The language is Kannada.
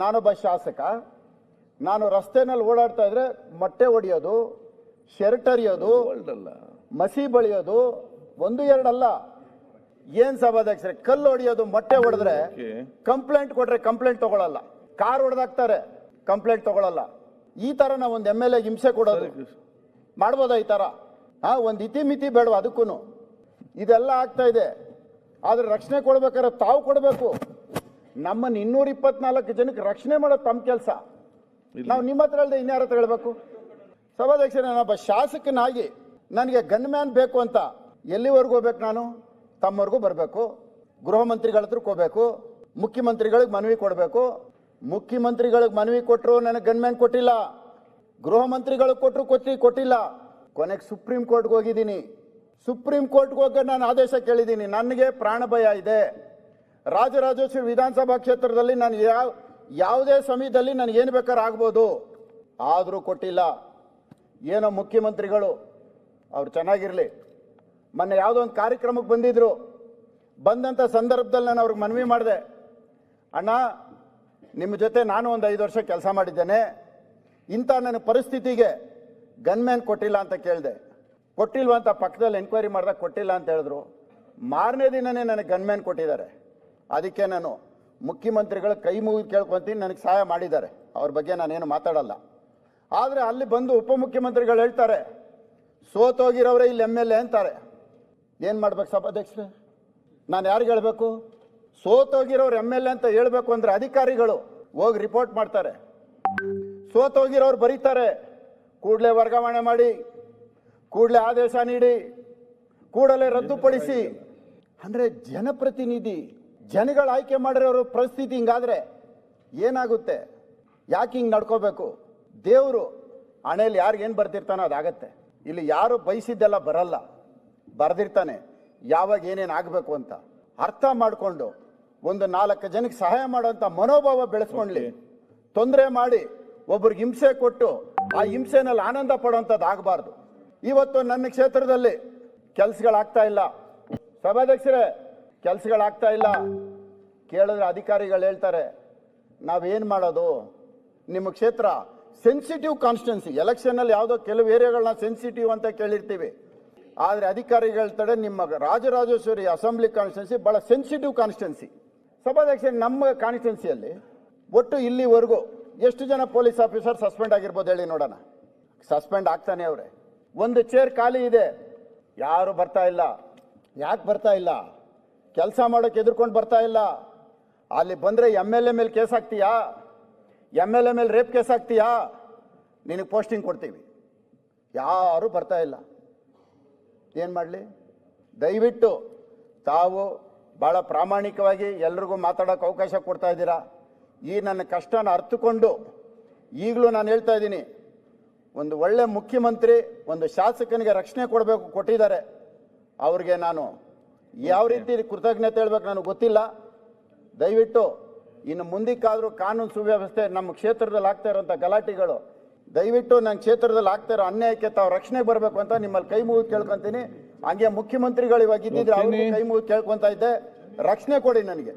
ನಾನೊಬ್ಬ ಶಾಸಕ ನಾನು ರಸ್ತೆನಲ್ಲಿ ಓಡಾಡ್ತಾ ಇದ್ರೆ ಮೊಟ್ಟೆ ಹೊಡೆಯೋದು ಶರ್ಟ್ ಹರಿಯೋದು ಮಸಿ ಬಳಿಯೋದು ಒಂದು ಎರಡಲ್ಲ. ಏನ್ ಸಭಾಧ್ಯಕ್ಷರೇ ಕಲ್ಲು ಹೊಡೆಯೋದು ಮೊಟ್ಟೆ ಹೊಡೆದ್ರೆ ಕಂಪ್ಲೇಂಟ್ ಕೊಟ್ರೆ ಕಂಪ್ಲೇಂಟ್ ತಗೊಳಲ್ಲ. ಕಾರ್ ಹೊಡೆದಾಕ್ತಾರೆ ಕಂಪ್ಲೇಂಟ್ ತಗೊಳಲ್ಲ. ಈ ತರ ನಾವು ಒಂದು ಎಂ ಎಲ್ ಎ ಹಿಂಸೆ ಕೊಡೋದು. ಮಾಡ್ಬೋದಾ ಈ ತರ? ಹಾ ಒಂದು ಇತಿ ಮಿತಿ ಬೇಡವಾ ಅದಕ್ಕೂ ಇದೆಲ್ಲ ಆಗ್ತಾ ಇದೆ. ಆದ್ರೆ ರಕ್ಷಣೆ ಕೊಡ್ಬೇಕಾದ್ರೆ ತಾವು ಕೊಡಬೇಕು. ನಮ್ಮನ್ನ ಇನ್ನೂರ ಇಪ್ಪತ್ನಾಲ್ಕು ಜನಕ್ಕೆ ರಕ್ಷಣೆ ಮಾಡೋದು ತಮ್ಮ ಕೆಲಸ. ನಾವು ನಿಮ್ಮ ಹತ್ರ ಅಲ್ಲದೆ ಇನ್ಯಾರ ಹತ್ರ ಹೇಳ್ಬೇಕು? ಸಭಾಧ್ಯಕ್ಷ ನಾನೊಬ್ಬ ಶಾಸಕನಾಗಿ ನನಗೆ ಗನ್ ಮ್ಯಾನ್ ಬೇಕು ಅಂತ ಎಲ್ಲಿವರೆಗೂ ಹೋಗ್ಬೇಕು ನಾನು? ತಮ್ಮವರೆಗೂ ಬರಬೇಕು. ಗೃಹ ಮಂತ್ರಿಗಳ ಹತ್ರಕ್ಕೆ ಹೋಗ್ಬೇಕು. ಮುಖ್ಯಮಂತ್ರಿಗಳಿಗೆ ಮನವಿ ಕೊಡಬೇಕು. ಮುಖ್ಯಮಂತ್ರಿಗಳಿಗೆ ಮನವಿ ಕೊಟ್ಟರು ನನಗೆ ಗನ್ ಮ್ಯಾನ್ ಕೊಟ್ಟಿಲ್ಲ. ಗೃಹ ಮಂತ್ರಿಗಳಿಗೆ ಕೊಟ್ಟರು ಕೊಟ್ಟಿ ಕೊಟ್ಟಿಲ್ಲ. ಕೊನೆಗೆ ಸುಪ್ರೀಂ ಕೋರ್ಟ್ಗೆ ಹೋಗಿದ್ದೀನಿ. ಸುಪ್ರೀಂ ಕೋರ್ಟ್ಗೆ ಹೋಗಿ ನಾನು ಆದೇಶ ಕೇಳಿದ್ದೀನಿ. ನನಗೆ ಪ್ರಾಣ ಭಯ ಇದೆ. ರಾಜರಾಜೇಶ್ವರಿ ವಿಧಾನಸಭಾ ಕ್ಷೇತ್ರದಲ್ಲಿ ನಾನು ಯಾವ, ಯಾವುದೇ ಸಮಯದಲ್ಲಿ ಏನು ಬೇಕಾದ್ರೂ ಆಗ್ಬೋದು. ಆದರೂ ಕೊಟ್ಟಿಲ್ಲ. ಏನೋ ಮುಖ್ಯಮಂತ್ರಿಗಳು, ಅವ್ರು ಚೆನ್ನಾಗಿರಲಿ. ಮೊನ್ನೆ ಯಾವುದೋ ಒಂದು ಕಾರ್ಯಕ್ರಮಕ್ಕೆ ಬಂದಿದ್ರು. ಬಂದಂಥ ಸಂದರ್ಭದಲ್ಲಿ ನಾನು ಅವ್ರಿಗೆ ಮನವಿ ಮಾಡಿದೆ. ಅಣ್ಣ, ನಿಮ್ಮ ಜೊತೆ ನಾನು ಒಂದು ಐದು ವರ್ಷ ಕೆಲಸ ಮಾಡಿದ್ದೇನೆ. ಇಂಥ ನನ್ನ ಪರಿಸ್ಥಿತಿಗೆ ಗನ್ಮ್ಯಾನ್ ಕೊಟ್ಟಿಲ್ಲ ಅಂತ ಕೇಳಿದೆ. ಕೊಟ್ಟಿಲ್ವ ಅಂತ ಪಕ್ಕದಲ್ಲಿ ಎನ್ಕ್ವೈರಿ ಮಾಡಿದಾಗ ಕೊಟ್ಟಿಲ್ಲ ಅಂತ ಹೇಳಿದ್ರು. ಮಾರನೇ ದಿನನೇ ನನಗೆ ಗನ್ಮ್ಯಾನ್ ಕೊಟ್ಟಿದ್ದಾರೆ. ಅದಕ್ಕೆ ನಾನು ಮುಖ್ಯಮಂತ್ರಿಗಳ ಕೈ ಮುಗಿ ಕೇಳ್ಕೊಂತೀನಿ, ನನಗೆ ಸಹಾಯ ಮಾಡಿದ್ದಾರೆ. ಅವ್ರ ಬಗ್ಗೆ ನಾನೇನು ಮಾತಾಡಲ್ಲ. ಆದರೆ ಅಲ್ಲಿ ಬಂದು ಉಪಮುಖ್ಯಮಂತ್ರಿಗಳು ಹೇಳ್ತಾರೆ ಸೋತೋಗಿರೋರೇ ಇಲ್ಲಿ ಎಂ ಎಲ್ ಎ ಅಂತಾರೆ. ಏನು ಮಾಡ್ಬೇಕು ಸಭಾಧ್ಯಕ್ಷರೇ ನಾನು ಯಾರಿಗೆ ಹೇಳಬೇಕು? ಸೋತೋಗಿರೋರು ಎಂ ಎಲ್ ಎ ಅಂತ ಹೇಳಬೇಕು ಅಂದರೆ ಅಧಿಕಾರಿಗಳು ಹೋಗಿ ರಿಪೋರ್ಟ್ ಮಾಡ್ತಾರೆ. ಸೋತೋಗಿರೋರು ಬರೀತಾರೆ, ಕೂಡಲೇ ವರ್ಗಾವಣೆ ಮಾಡಿ, ಕೂಡಲೇ ಆದೇಶ ನೀಡಿ, ಕೂಡಲೇ ರದ್ದುಪಡಿಸಿ. ಅಂದರೆ ಜನಪ್ರತಿನಿಧಿ ಜನಗಳು ಆಯ್ಕೆ ಮಾಡಿರೋರು ಪರಿಸ್ಥಿತಿ ಹಿಂಗಾದ್ರೆ ಏನಾಗುತ್ತೆ? ಯಾಕೆ ಹಿಂಗೆ ನಡ್ಕೋಬೇಕು? ದೇವರು ಹಣೆಯಲ್ಲಿ ಯಾರಿಗೇನು ಬರ್ತಿರ್ತಾನೋ ಅದಾಗತ್ತೆ. ಇಲ್ಲಿ ಯಾರು ಬಯಸಿದ್ದೆಲ್ಲ ಬರಲ್ಲ. ಬರ್ದಿರ್ತಾನೆ. ಯಾವಾಗ ಏನೇನು ಆಗಬೇಕು ಅಂತ. ಅರ್ಥ ಮಾಡಿಕೊಂಡು ಒಂದು ನಾಲ್ಕು ಜನಕ್ಕೆ ಸಹಾಯ ಮಾಡೋಂಥ ಮನೋಭಾವ ಬೆಳೆಸ್ಕೊಂಡ್ಲಿ. ತೊಂದರೆ ಮಾಡಿ ಒಬ್ರಿಗೆ ಹಿಂಸೆ ಕೊಟ್ಟು ಆ ಹಿಂಸೆನಲ್ಲಿ ಆನಂದ ಪಡೋಂಥದ್ದು ಆಗಬಾರ್ದು. ಇವತ್ತು ನನ್ನ ಕ್ಷೇತ್ರದಲ್ಲಿ ಕೆಲಸಗಳಾಗ್ತಾ ಇಲ್ಲ. ಸಭಾಧ್ಯಕ್ಷರೇ ಕೆಲ್ಸಗಳಾಗ್ತಾ ಇಲ್ಲ. ಕೇಳಿದ್ರೆ ಅಧಿಕಾರಿಗಳು ಹೇಳ್ತಾರೆ, ನಾವೇನು ಮಾಡೋದು? ನಿಮ್ಮ ಕ್ಷೇತ್ರ ಸೆನ್ಸಿಟಿವ್ ಕಾನ್ಸ್ಟಿಟ್ಯೂನ್ಸಿ ಎಲೆಕ್ಷನಲ್ಲಿ ಯಾವುದೋ ಕೆಲವು ಏರಿಯಾಗಳನ್ನ ಸೆನ್ಸಿಟಿವ್ ಅಂತ ಕೇಳಿರ್ತೀವಿ. ಆದರೆ ಅಧಿಕಾರಿಗಳ ತಡೆ ನಿಮ್ಮ ರಾಜರಾಜೇಶ್ವರಿ ಅಸೆಂಬ್ಲಿ ಕಾನ್ಸ್ಟಿಟ್ಯೂನ್ಸಿ ಭಾಳ ಸೆನ್ಸಿಟಿವ್ ಕಾನ್ಸ್ಟಿಟ್ಯೂನ್ಸಿ ಸಭಾಧ್ಯಕ್ಷ, ನಮ್ಮ ಕಾನ್ಸ್ಟಿಟ್ಯೂನ್ಸಿಯಲ್ಲಿ ಒಟ್ಟು ಇಲ್ಲಿವರೆಗೂ ಎಷ್ಟು ಜನ ಪೊಲೀಸ್ ಆಫೀಸರ್ ಸಸ್ಪೆಂಡ್ ಆಗಿರ್ಬೋದು ಹೇಳಿ ನೋಡೋಣ. ಸಸ್ಪೆಂಡ್ ಆಗ್ತಾನೆ ಅವರೇ. ಒಂದು ಚೇರ್ ಖಾಲಿ ಇದೆ. ಯಾರು ಬರ್ತಾ ಇಲ್ಲ. ಯಾಕೆ ಬರ್ತಾ ಇಲ್ಲ? ಕೆಲಸ ಮಾಡೋಕ್ಕೆ ಎದುರ್ಕೊಂಡು ಬರ್ತಾ ಇಲ್ಲ. ಅಲ್ಲಿ ಬಂದರೆ ಎಂ ಎಲ್ ಎ ಮೇಲೆ ಕೇಸ್ ಹಾಕ್ತೀಯಾ? ಎಂ ಎಲ್ ಎ ಮೇಲೆ ರೇಪ್ ಕೇಸ್ ಹಾಕ್ತೀಯಾ? ನಿನಗೆ ಪೋಸ್ಟಿಂಗ್ ಕೊಡ್ತೀವಿ. ಯಾರೂ ಬರ್ತಾ ಇಲ್ಲ. ಏನು ಮಾಡಲಿ? ದಯವಿಟ್ಟು ತಾವು ಭಾಳ ಪ್ರಾಮಾಣಿಕವಾಗಿ ಎಲ್ರಿಗೂ ಮಾತಾಡೋಕೆ ಅವಕಾಶ ಕೊಡ್ತಾ ಇದ್ದೀರಾ? ಈ ನನ್ನ ಕಷ್ಟನ ಅರ್ಥಕೊಂಡು ಈಗಲೂ ನಾನು ಹೇಳ್ತಾ ಇದ್ದೀನಿ, ಒಂದು ಒಳ್ಳೆ ಮುಖ್ಯಮಂತ್ರಿ ಒಂದು ಶಾಸಕನಿಗೆ ರಕ್ಷಣೆ ಕೊಡಬೇಕು ಕೊಟ್ಟಿದ್ದಾರೆ. ಅವ್ರಿಗೆ ನಾನು ಯಾವ ರೀತಿ ಕೃತಜ್ಞತೆ ಹೇಳ್ಬೇಕು ನನಗೆ ಗೊತ್ತಿಲ್ಲ. ದಯವಿಟ್ಟು ಇನ್ನು ಮುಂದಕ್ಕಾದರೂ ಕಾನೂನು ಸುವ್ಯವಸ್ಥೆ ನಮ್ಮ ಕ್ಷೇತ್ರದಲ್ಲಿ ಆಗ್ತಾ ಇರೋಂಥ ಗಲಾಟೆಗಳು ದಯವಿಟ್ಟು ನನ್ನ ಕ್ಷೇತ್ರದಲ್ಲಿ ಆಗ್ತಾ ಇರೋ ಅನ್ಯಾಯಕ್ಕೆ ತಾವು ರಕ್ಷಣೆಗೆ ಬರಬೇಕು ಅಂತ ನಿಮ್ಮಲ್ಲಿ ಕೈ ಮುಗಿದು ಕೇಳ್ಕೊಂತೀನಿ. ಹಂಗೆ ಮುಖ್ಯಮಂತ್ರಿಗಳು ಇವಾಗ ಇದ್ದಿದ್ರೆ ಅವ್ರಿಗೆ ಕೈ ಮುಗಿದು ಕೇಳ್ಕೊಂತ ಇದ್ದೆ. ರಕ್ಷಣೆ ಕೊಡಿ ನನಗೆ.